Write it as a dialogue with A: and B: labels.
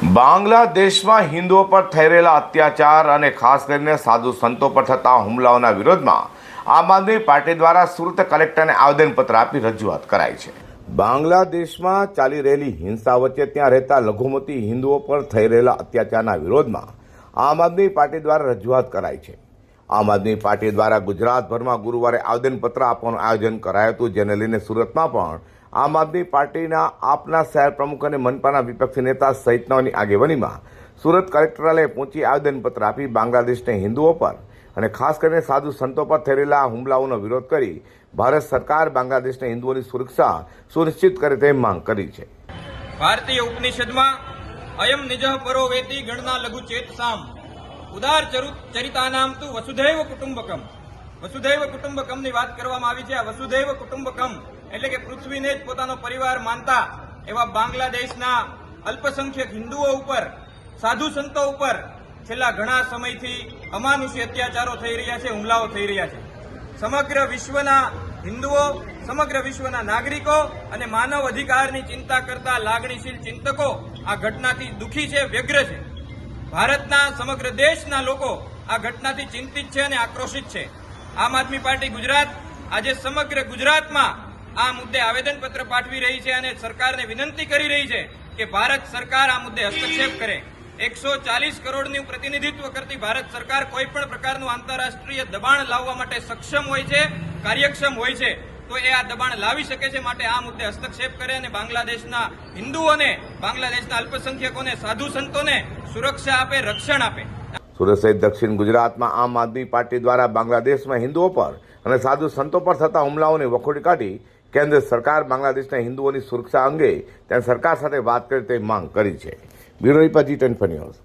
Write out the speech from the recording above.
A: બાંગ્લાદેશમાં હિન્દુઓ પર થઈ રહેલા અત્યાચાર અને ખાસ કરીને સાધુ સંતો પર થતા હુમલાઓના વિરોધમાં આમ આદમી પાર્ટી દ્વારા સુરત કલેક્ટરને આવેદનપત્ર આપી રજૂઆત કરાઈ છે. બાંગ્લાદેશમાં ચાલી રહેલી હિંસા વચ્ચે ત્યાં રહેતા લઘુમતી હિન્દુઓ પર થઈ રહેલા અત્યાચારના વિરોધમાં આમ આદમી પાર્ટી દ્વારા રજૂઆત કરાઈ છે. આમ આદમી પાર્ટી દ્વારા ગુજરાતભરમાં ગુરુવારે આવેદનપત્ર આપવાનું આયોજન કરાયું હતું, જેને લઈને સુરતમાં પણ આમ આદમી પાર્ટીના આપના શહેર પ્રમુખ અને મનપાના વિપક્ષી નેતા સહિતનાઓની આગેવાનીમાં સુરત કલેક્ટરાલય પહોંચી આવેદનપત્ર આપી બાંગ્લાદેશને હિન્દુઓ પર અને ખાસ કરીને સાધુ સંતો પર રહેલા હુમલાઓનો વિરોધ કરી ભારત સરકાર બાંગ્લાદેશને હિન્દુઓની સુરક્ષા સુનિશ્ચિત કરે તે માંગ કરી છે.
B: ભારતીય ઉપનિષદમાં, અયમ નિજ પરો વેતી ગણના લઘુ ચેતસામ. ઉદાર ચરુ ચરિતાનામ તું વસુધૈવ કુટુંબકમ. વસુધૈવ કુટુંબકમની વાત કરવામાં આવી છે. આ વસુધૈવ કુટુંબકમ એટલે કે પૃથ્વીને જ પોતાનો પરિવાર માનતા એવા બાંગ્લાદેશના અલ્પસંખ્યક હિન્દુઓ ઉપર, સાધુ સંતો ઉપર છેલ્લા ઘણા સમયથી અમાનુષી અત્યાચારો થઈ રહ્યા છે, હુમલાઓ થઈ રહ્યા છે. સમગ્ર વિશ્વના હિન્દુઓ, સમગ્ર વિશ્વના નાગરિકો અને માનવ અધિકારની ચિંતા કરતા લાગણીશીલ ચિંતકો આ ઘટનાથી દુઃખી છે, વ્યગ્ર છે. ભારતના સમગ્ર દેશના લોકો આ ઘટનાથી ચિંતિત છે અને આક્રોશિત છે. આમ આદમી પાર્ટી ગુજરાત આજે સમગ્ર ગુજરાતમાં આ મુદ્દે આવેદનપત્ર પાઠવી રહી છે અને સરકારને વિનંતી કરી રહી છે કે ભારત સરકાર આ મુદ્દે હસ્તક્ષેપ કરે. એકસો ચાલીસ કરોડનું પ્રતિનિધિત્વ કરતી ભારત સરકાર કોઈ પણ પ્રકારનું આંતરરાષ્ટ્રીય દબાણ લાવવા માટે સક્ષમ હોય છે, કાર્યક્ષમ હોય છે, તો એ આ દબાણ લાવી શકે છે માટે આ મુદ્દે હસ્તક્ષેપ કરે અને બાંગ્લાદેશના હિન્દુઓને, બાંગ્લાદેશના અલ્પસંખ્યકોને, સાધુ સંતોને સુરક્ષા આપે, રક્ષણ આપે.
A: સુરત સહિત દક્ષિણ ગુજરાતમાં આમ આદમી પાર્ટી દ્વારા બાંગ્લાદેશમાં હિન્દુઓ પર અને સાધુ સંતો પર થતા હુમલાઓને વખોડી કાઢી કેન્દ્ર સરકાર બાંગ્લાદેશના હિન્દુઓની સુરક્ષા અંગે ત્યાં સરકાર સાથે વાત કરે તે માંગ કરી છે. Bureau report Zee News.